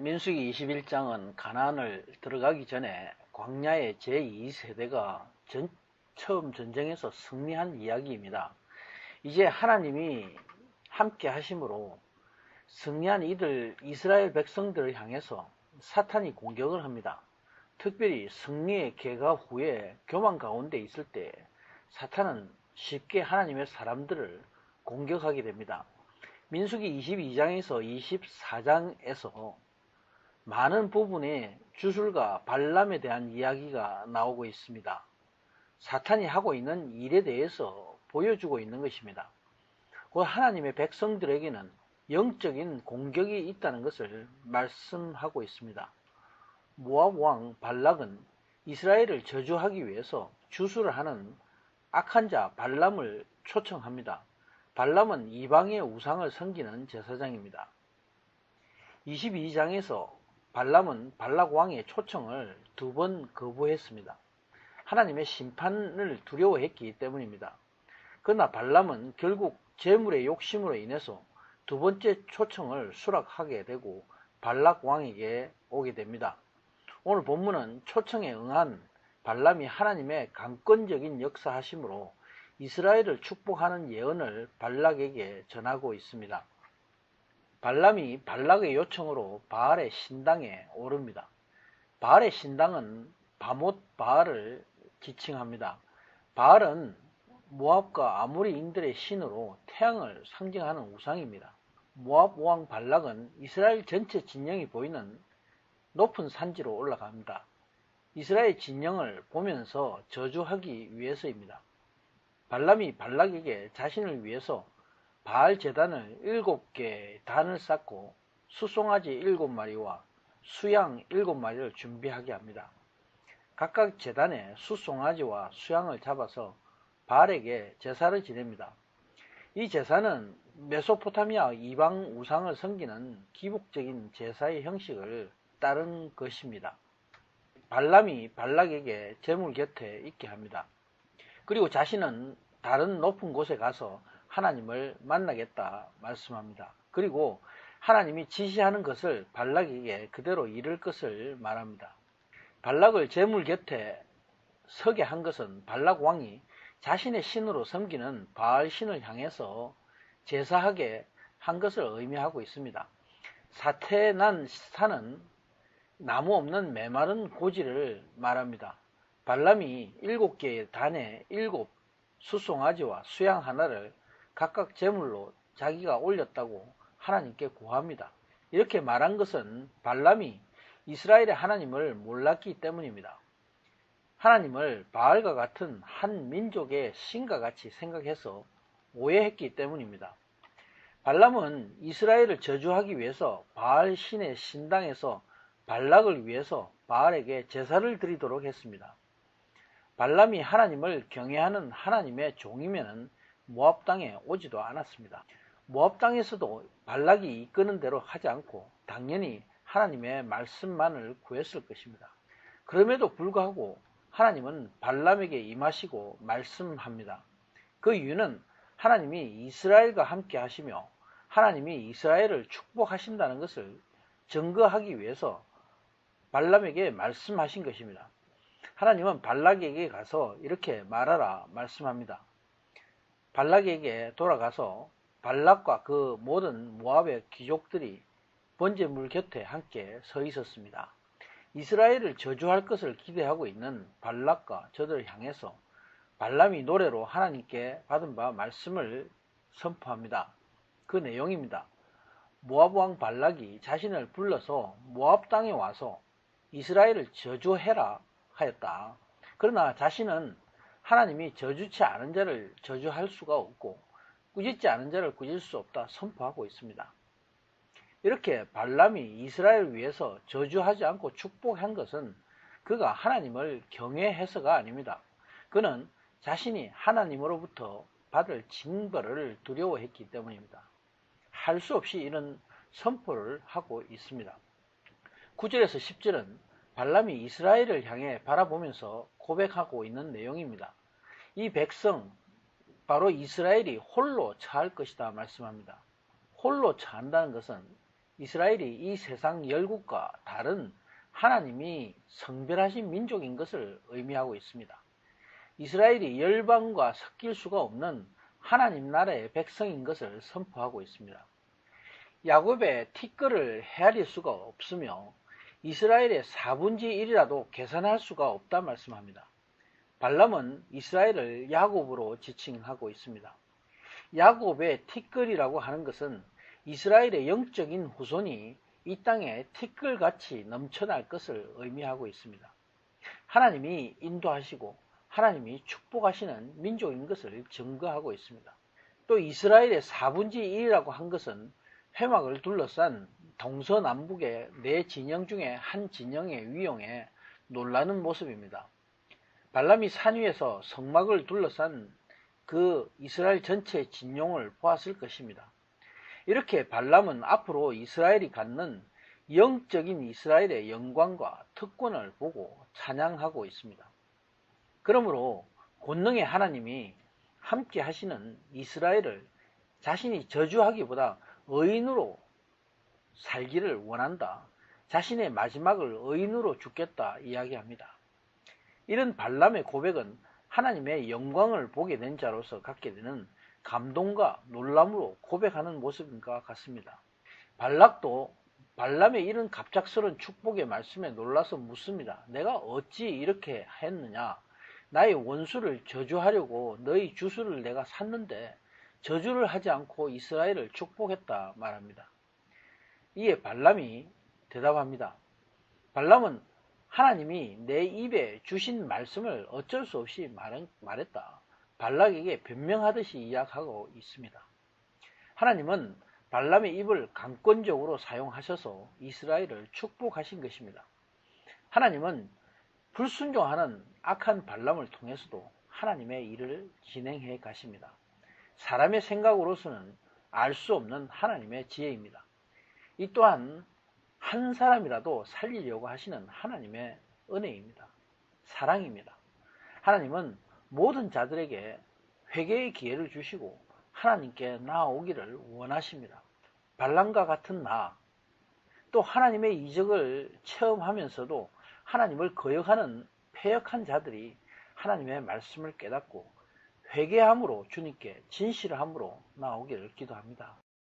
민수기 21장은 가나안을 들어가기 전에 광야의 제2세대가 전, 처음 전쟁에서 승리한 이야기입니다. 이제 하나님이 함께 하심으로 승리한 이들 이스라엘 백성들을 향해서 사탄이 공격을 합니다. 특별히 승리의 개가 후에 교만 가운데 있을 때 사탄은 쉽게 하나님의 사람들을 공격하게 됩니다. 민수기 22장에서 24장에서 많은 부분에 주술과 발람에 대한 이야기가 나오고 있습니다. 사탄이 하고 있는 일에 대해서 보여주고 있는 것입니다. 곧 하나님의 백성들에게는 영적인 공격이 있다는 것을 말씀하고 있습니다. 모압 왕 발락은 이스라엘을 저주하기 위해서 주술을 하는 악한 자 발람을 초청합니다. 발람은 이방의 우상을 섬기는 제사장입니다. 22장에서 발람은 발락 왕의 초청을 두 번 거부했습니다. 하나님의 심판을 두려워했기 때문입니다. 그러나 발람은 결국 재물의 욕심으로 인해서 두 번째 초청을 수락하게 되고 발락 왕에게 오게 됩니다. 오늘 본문은 초청에 응한 발람이 하나님의 강권적인 역사하심으로 이스라엘을 축복하는 예언을 발락에게 전하고 있습니다. 발람이 발락의 요청으로 바알의 신당에 오릅니다. 바알의 신당은 바못 바알을 지칭합니다. 바알은 모압과 아모리인들의 신으로 태양을 상징하는 우상입니다. 모압 왕 발락은 이스라엘 전체 진영이 보이는 높은 산지로 올라갑니다. 이스라엘 진영을 보면서 저주하기 위해서입니다. 발람이 발락에게 자신을 위해서 바알 재단을 일곱 개 단을 쌓고 수송아지 일곱 마리와 수양 일곱 마리를 준비하게 합니다. 각각 재단에 수송아지와 수양을 잡아서 바알에게 제사를 지냅니다. 이 제사는 메소포타미아 이방 우상을 섬기는 기복적인 제사의 형식을 따른 것입니다. 발람이 발락에게 재물 곁에 있게 합니다. 그리고 자신은 다른 높은 곳에 가서 하나님을 만나겠다 말씀합니다. 그리고 하나님이 지시하는 것을 발락에게 그대로 이룰 것을 말합니다. 발락을 재물 곁에 서게 한 것은 발락 왕이 자신의 신으로 섬기는 바알 신을 향해서 제사하게 한 것을 의미하고 있습니다. 사태난 산은 나무 없는 메마른 고지를 말합니다. 발람이 일곱 개의 단에 일곱 수송아지와 수양 하나를 각각 제물로 자기가 올렸다고 하나님께 구합니다. 이렇게 말한 것은 발람이 이스라엘의 하나님을 몰랐기 때문입니다. 하나님을 바알과 같은 한 민족의 신과 같이 생각해서 오해했기 때문입니다. 발람은 이스라엘을 저주하기 위해서 바알 신의 신당에서 발락을 위해서 바알에게 제사를 드리도록 했습니다. 발람이 하나님을 경외하는 하나님의 종이면 모압 땅에 오지도 않았습니다. 모압 땅에서도 발락이 이끄는 대로 하지 않고 당연히 하나님의 말씀만을 구했을 것입니다. 그럼에도 불구하고 하나님은 발람에게 임하시고 말씀합니다. 그 이유는 하나님이 이스라엘과 함께 하시며 하나님이 이스라엘을 축복하신다는 것을 증거하기 위해서 발람에게 말씀하신 것입니다. 하나님은 발락에게 가서 이렇게 말하라 말씀합니다. 발락에게 돌아가서 발락과 그 모든 모압의 귀족들이 번제물 곁에 함께 서 있었습니다. 이스라엘을 저주할 것을 기대하고 있는 발락과 저들을 향해서 발람이 노래로 하나님께 받은 바 말씀을 선포합니다. 그 내용입니다. 모압 왕 발락이 자신을 불러서 모압 땅에 와서 이스라엘을 저주해라 하였다. 그러나 자신은 하나님이 저주치 않은 자를 저주할 수가 없고 꾸짖지 않은 자를 꾸짖을 수 없다 선포하고 있습니다. 이렇게 발람이 이스라엘을 위해서 저주하지 않고 축복한 것은 그가 하나님을 경외해서가 아닙니다. 그는 자신이 하나님으로부터 받을 징벌을 두려워했기 때문입니다. 할 수 없이 이런 선포를 하고 있습니다. 9절에서 10절은 발람이 이스라엘을 향해 바라보면서 고백하고 있는 내용입니다. 이 백성 바로 이스라엘이 홀로 처할 것이다 말씀합니다. 홀로 처한다는 것은 이스라엘이 이 세상 열국과 다른 하나님이 성별하신 민족인 것을 의미하고 있습니다. 이스라엘이 열방과 섞일 수가 없는 하나님 나라의 백성인 것을 선포하고 있습니다. 야곱의 티끌을 헤아릴 수가 없으며 이스라엘의 4분지 1이라도 계산할 수가 없다 말씀합니다. 발람은 이스라엘을 야곱으로 지칭하고 있습니다. 야곱의 티끌이라고 하는 것은 이스라엘의 영적인 후손이 이 땅에 티끌같이 넘쳐날 것을 의미하고 있습니다. 하나님이 인도하시고 하나님이 축복하시는 민족인 것을 증거하고 있습니다. 또 이스라엘의 4분지 1이라고 한 것은 회막을 둘러싼 동서남북의 네 진영 중에 한 진영의 위용에 놀라는 모습입니다. 발람이 산 위에서 성막을 둘러싼 그 이스라엘 전체의 진용을 보았을 것입니다. 이렇게 발람은 앞으로 이스라엘이 갖는 영적인 이스라엘의 영광과 특권을 보고 찬양하고 있습니다. 그러므로 권능의 하나님이 함께 하시는 이스라엘을 자신이 저주하기보다 의인으로 살기를 원한다. 자신의 마지막을 의인으로 죽겠다 이야기합니다. 이런 발람의 고백은 하나님의 영광을 보게 된 자로서 갖게 되는 감동과 놀람으로 고백하는 모습인가 같습니다. 발락도 발람의 이런 갑작스러운 축복의 말씀에 놀라서 묻습니다. 내가 어찌 이렇게 했느냐? 나의 원수를 저주하려고 너희 주수를 내가 샀는데 저주를 하지 않고 이스라엘을 축복했다 말합니다. 이에 발람이 대답합니다. 발람은 하나님이 내 입에 주신 말씀을 어쩔 수 없이 말했다. 발락에게 변명하듯이 이야기하고 있습니다. 하나님은 발람의 입을 강권적으로 사용하셔서 이스라엘을 축복하신 것입니다. 하나님은 불순종하는 악한 발람을 통해서도 하나님의 일을 진행해 가십니다. 사람의 생각으로서는 알 수 없는 하나님의 지혜입니다. 이 또한 한 사람이라도 살리려고 하시는 하나님의 은혜입니다. 사랑입니다. 하나님은 모든 자들에게 회개의 기회를 주시고 하나님께 나아오기를 원하십니다. 발랑과 같은 나, 또 하나님의 이적을 체험하면서도 하나님을 거역하는 폐역한 자들이 하나님의 말씀을 깨닫고 회개함으로 주님께 진실함으로 나오기를 기도합니다.